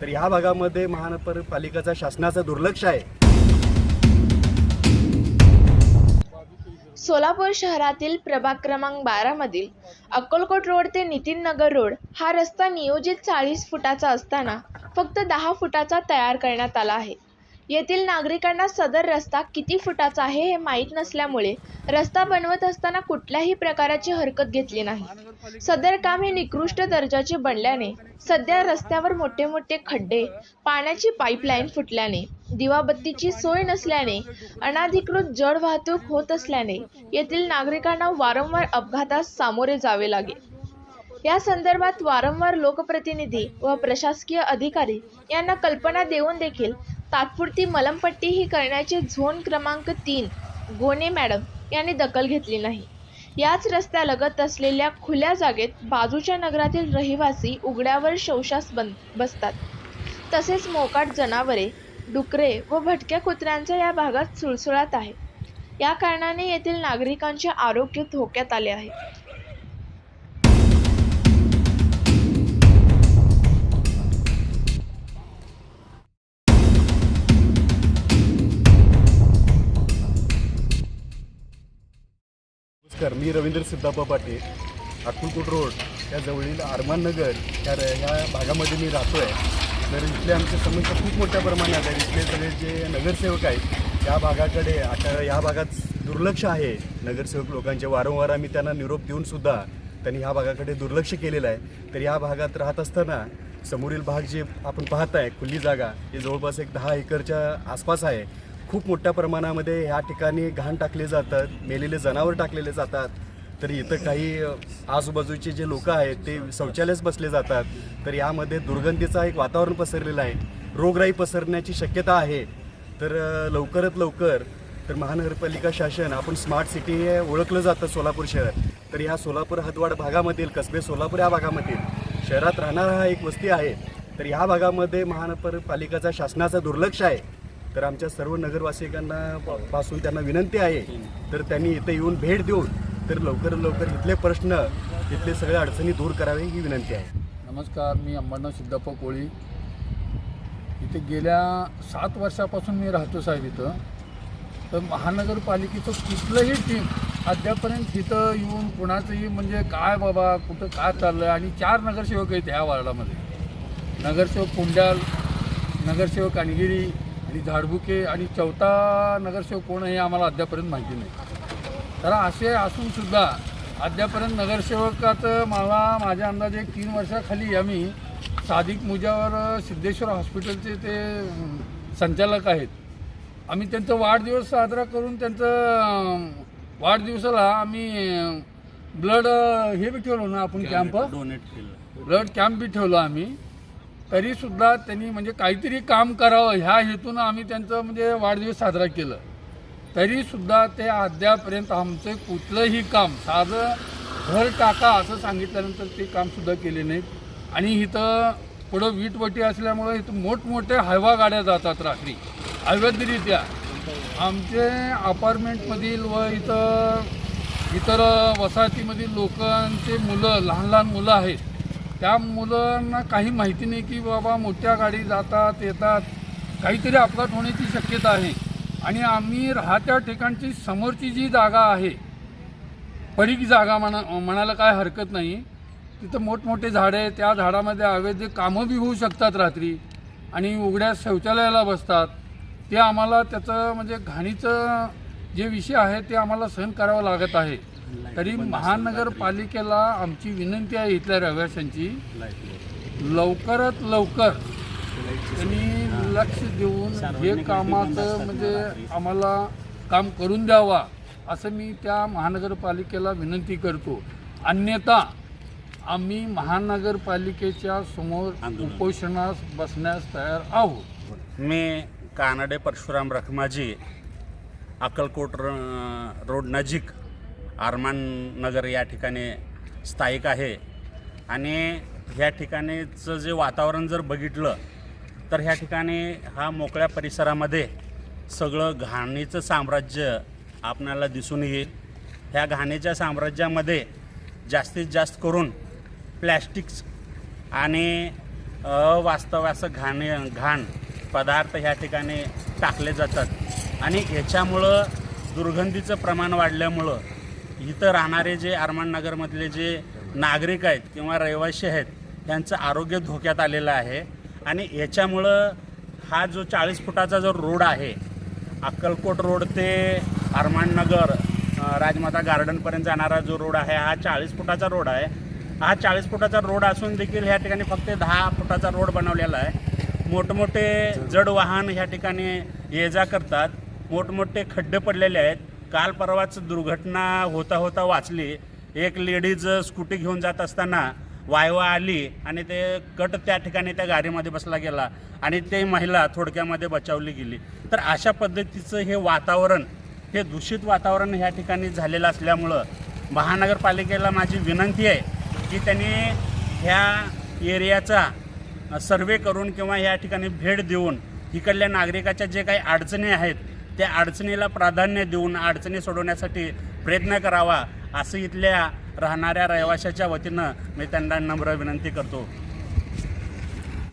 तर ह्या भागामध्ये महानगरपालिकाचा शासनाचा दुर्लक्ष आहे. सोलापूर शहरातील प्रभाग क्रमांक बारामधील अक्कलकोट रोड ते नितीन नगर रोड हा रस्ता नियोजित चाळीस फुटाचा असताना फक्त दहा फुटाचा तयार करण्यात आला आहे. येथील नागरिकांना सदर रस्ता किती फुटाचा आहे हे माहीत नसल्यामुळे रस्ता बनवत असताना कुठल्याही प्रकाराची हरकत घेतली नाही. सदर काम हे निकृष्ट दर्जाचे बनल्याने सध्या रस्त्यावर मोठे मोठे खड्डे पाण्याची पाईपलाईन फुटल्याने दिवाबत्तीची सोय नसल्याने अनाधिकृत जड वाहतूक होत असल्याने येथील नागरिकांना वारंवार अपघातास सामोरे जावे लागेल या संदर्भात वारंवार लोकप्रतिनिधी व प्रशासकीय अधिकारी यांना कल्पना देऊन देखील तात्पुरती मलमपट्टी ही करण्याचे झोन क्रमांक तीन गोने मॅडम यांनी दखल घेतली नाही. याच रस्त्यालगत असलेल्या खुल्या जागेत बाजूच्या नगरातील रहिवासी उघड्यावर शौचास बन बसतात. तसेच मोकाट जनावरे डुकरे व भटक्या कुत्र्यांचा या भागात सुळसुळात आहे. या कारणाने येथील नागरिकांचे आरोग्य धोक्यात आले आहे. नमस्कार मी रवींद्र सिद्धाप्पा पाटील अक्कलकोट रोड या जवळील आरमान नगर या ह्या भागामध्ये मी राहतो आहे तर इथले आमचे समस्या खूप मोठ्या प्रमाणात आहे इथले सगळे जे नगरसेवक आहेत या भागाकडे आता या भागात दुर्लक्ष आहे. नगरसेवक लोकांचे वारंवार आम्ही त्यांना निरोप देऊनसुद्धा त्यांनी ह्या भागाकडे दुर्लक्ष केलेलं आहे. तर या भागात राहत असताना समोरील भाग जे आपण पाहत आहे खुली जागा हे जवळपास एक दहा एकरच्या आसपास आहे. खूप मोठ्या प्रमाणामध्ये ह्या ठिकाणी घाण टाकले जातात मेलेले जनावर टाकलेले जातात. तर इथं काही आजूबाजूचे जे लोक आहेत ते शौचालयच बसले जातात. तर यामध्ये दुर्गंधीचा एक वातावरण पसरलेलं आहे. रोगराई पसरण्याची शक्यता आहे. तर लवकरात लवकर तर महानगरपालिका शासन आपण स्मार्ट सिटी हे ओळखलं जातं सोलापूर शहर. तर ह्या सोलापूर हदवाड भागामधील कसबे सोलापूर या भागामधील शहरात राहणारा हा एक वस्ती आहे. तर ह्या भागामध्ये महानगरपालिकाचा शासनाचा दुर्लक्ष आहे. तर आमच्या सर्व नगरवासिकांना पासून त्यांना विनंती आहे तर त्यांनी इथं येऊन भेट देऊन तर लवकरात लवकर इथले प्रश्न इथले सगळ्या अडचणी दूर करावे ही विनंती आहे. नमस्कार मी अंबरनाथ सिद्धप्पा कोळी. इथे गेल्या सात वर्षापासून मी राहतो साहेब इथं. तर महानगरपालिकेचं कुठलंही टीम अद्यापर्यंत तिथं येऊन कुणाचंही म्हणजे काय बाबा कुठं काय चाललं आणि चार नगरसेवक आहेत ह्या वार्डामध्ये. नगरसेवक कुंड्याल नगरसेवक अणगिरी आणि झाडबुके आणि चौथा नगरसेवक कोण आहे हे आम्हाला अद्यापर्यंत माहिती नाही. तर असे असून सुद्धा अद्यापर्यंत नगरसेवकाचं मला माझ्या अंदाजे एक तीन वर्षाखाली आम्ही सादिक मुजावर सिद्धेश्वर हॉस्पिटलचे ते संचालक आहेत. आम्ही त्यांचा वाढदिवस साजरा करून त्यांचं वाढदिवसाला आम्ही ब्लड हे बी ठेवलो ना आपण कॅम्प? डोनेट केलं. ब्लड कॅम्प बी ठेवलो आम्ही. तरीसुद्धा त्यांनी म्हणजे काहीतरी काम करावं ह्या हेतूनं आम्ही त्यांचं म्हणजे वाढदिवस साजरा केलं. तरीसुद्धा ते अद्यापर्यंत आमचं कुठलंही काम साधं घर टाका असं सांगितल्यानंतर ते कामसुद्धा केले नाहीत. आणि इथं पुढं वीटवटी असल्यामुळं इथं मोठमोठ्या हायवा गाड्या जातात रात्री. अवैधरित्या. आमचे अपार्टमेंटमधील व इथं इतर वसाहतीमधील लोकांचे मुलं लहान लहान मुलं आहेत त्या मुलांना काही माहिती नाही की बाबा मोठ्या गाडी जातात येतात. काहीतरी अपघात होण्याची शक्यता आहे. आणि आम्ही राहत्या ठिकाणची समोरची जी जागा आहे परीक जागा म्हणा म्हणायला काय हरकत नाही. तिथं मोठमोठे झाडे आहे त्या झाडामध्ये अवैध कामं बी होऊ शकतात रात्री. आणि उघड्या शौचालयाला बसतात. ते आम्हाला त्याचं म्हणजे घाणीचं जे विषय आहे ते आम्हाला सहन करावं लागत आहे. तरी महानगरपालिकेला आमची विनंती आहे इथल्या रहिवाशांची. लवकरात लवकर त्यांनी लक्ष देऊन हे कामाचं म्हणजे आम्हाला काम करून द्यावा असं मी त्या महानगरपालिकेला विनंती करतो. अन्यथा आम्ही महानगरपालिकेच्या समोर उपोषणास बसण्यास तयार आहोत. मी कानडे परशुराम रखमाजी अक्कलकोट रोड नजीक आरमान नगर या ठिकाणी स्थायिक आहे. आणि ह्या ठिकाणीचं जे वातावरण जर बघितलं तर ह्या ठिकाणी हा मोकळ्या परिसरामध्ये सगळं घाणीचं साम्राज्य आपणाला दिसून येईल. ह्या घाणीच्या साम्राज्यामध्ये जास्तीत जास्त करून प्लॅस्टिक्स आणि अवास्तव असं घाण घाण पदार्थ ह्या ठिकाणी टाकले जातात. आणि ह्याच्यामुळं दुर्गंधीचं प्रमाण वाढल्यामुळं इथं राहणारे जे अरमान नगरमधले जे नागरिक आहेत किंवा रहिवासी आहेत त्यांचं आरोग्य धोक्यात आलेलं आहे. आणि याच्यामुळं हा जो चाळीस फुटाचा जो रोड आहे अक्कलकोट रोड ते अरमाननगर राजमाता गार्डनपर्यंत जाणारा जो रोड आहे हा चाळीस फुटाचा रोड आहे. हा चाळीस फुटाचा रोड असून देखील ह्या ठिकाणी फक्त दहा फुटाचा रोड बनवलेला आहे. मोठमोठे जड वाहन ह्या ठिकाणी ये जा करतात. मोठमोठे खड्डे पडलेले आहेत. काल परवाच दुर्घटना होता होता वाचली. एक लेडीज स्कूटी घेऊन जात असताना वायवा आली आणि ते कट त्या ठिकाणी त्या गाडीमध्ये बसला गेला आणि ते महिला थोडक्यामध्ये बचावली गेली. तर अशा पद्धतीचं हे वातावरण हे दूषित वातावरण ह्या ठिकाणी झालेलं असल्यामुळं महानगरपालिकेला माझी विनंती आहे की त्यांनी ह्या एरियाचा सर्वे करून किंवा या ठिकाणी भेट देऊन इकडल्या नागरिकाच्या जे काही अडचणी आहेत त्या अडचणीला प्राधान्य देऊन अडचणी सोडवण्यासाठी प्रयत्न करावा असं इथल्या राहणाऱ्या रहिवाशाच्या वतीनं मी त्यांना नम्र विनंती करतो.